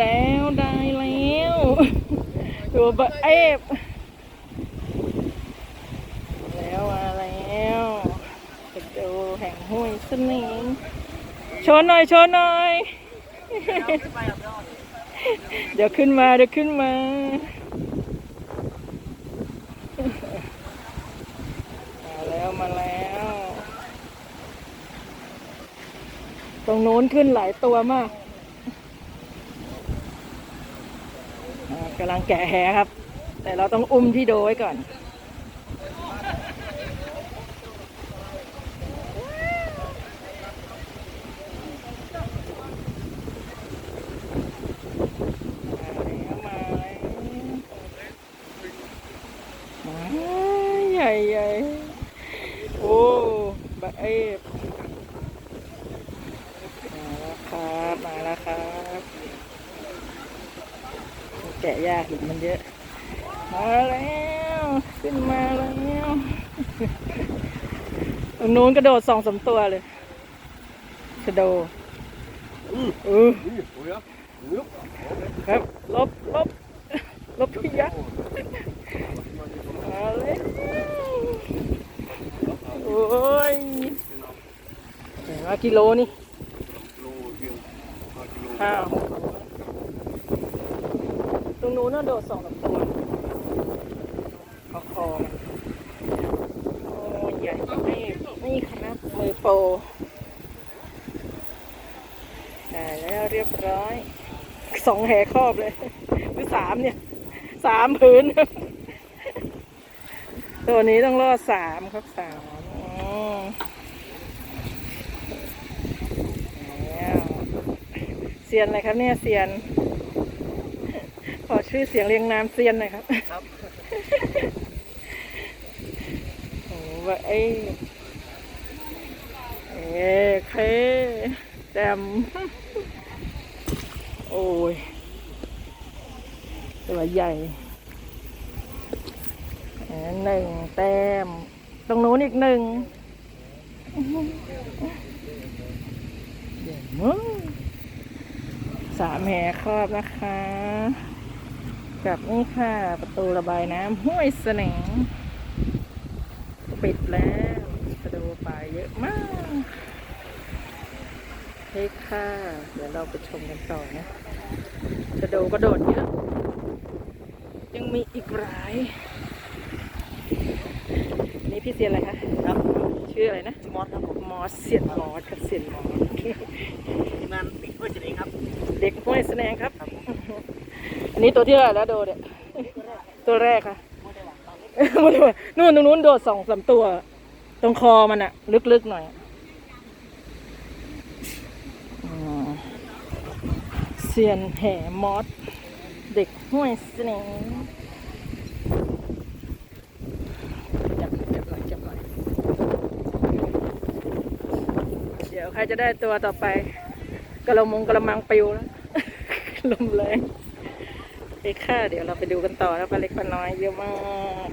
แล้วได้แล้วตัวบะเอฟแล้วมาแล้วไปดูแห่งห้วยสนิงชว์หน่อยชว์หน่อย เดี๋ยวขึ้นมาเดี๋ยวขึ้นมามาแล้วมาแล้ว ตรงโน้นขึ้นหลายตัวมากอ่า กำลังแกะแหครับ แต่เราต้องอุ้มที่โดไว้ก่อนใหญ่ใหญ่โอ้บะเอฟมาแล้วครับ มาแล้วครับ แกะยากหินมันเยอะ มาแล้ว ขึ้นมาแล้วตรงนู้นกระโดดสองสามตัวเลยกระโดดเออครับ ลบลบลบพี่ยักษ์มาเลยโอ้ยห็นว่ากิโลนี่ห้า หกตรงนู้นน่ะโดดสองตัวเขาคอมันโอ้ใหญ่นี่นี่คณะมือโปรได้แล้วเรียบร้อยสองแหครอบเลยหรือสามเนี่ยสามผืนตัวนี้ต้องรอดสามครับสามอืมแล้วเซียนอะไรครับเนี่ยเซียน ชื่อเสียงเรียงนามเซียนหน่อยครับ ครับ โอ้ว่าเอ้ยเอ้เคแดมโอ้ย ตัวใหญ่อ่าหนึ่งแต้ม ตรงนู้นอีกหนึ่งใหญ่มากสามแหครอบนะคะ กับนี่ค่ะ ประตูระบายน้ำห้วยแสนงปิดแล้วกระดูป่าเยอะมากเฮ้ยค่ะ เดี๋ยวเราไปชมกันต่อนะกระโดดกระโดดเยอะ ยังมีอีกหลายนี่พี่เซียนอะไรคะครับชื่ออะไรนะชื่อมอสครับผมมอสเซียนมอสกับเซียนมอสทีมงานปิดด้วยเฉยครับ เด็กห้วยแสนงครับ อันนี้ตัวที่เท่าไหร่แล้วโดดเนี่ยตัวแรกค่ะไม่ได้ว่านู่นตรงนู้นโดดสองสามตัว ตรงคอมันอะลึกๆหน่อยเซียนแห่มอสเด็กห้วยเสนงจับจับหน่อยจับหน่อยเดี๋ยวใครจะได้ตัวต่อไปกระมงกระมังปิวแล้วลมแรง เอ้ค่ะ เดี๋ยวเราไปดูกันต่อแล้วปลาเล็กปลาน้อยเยอะมาก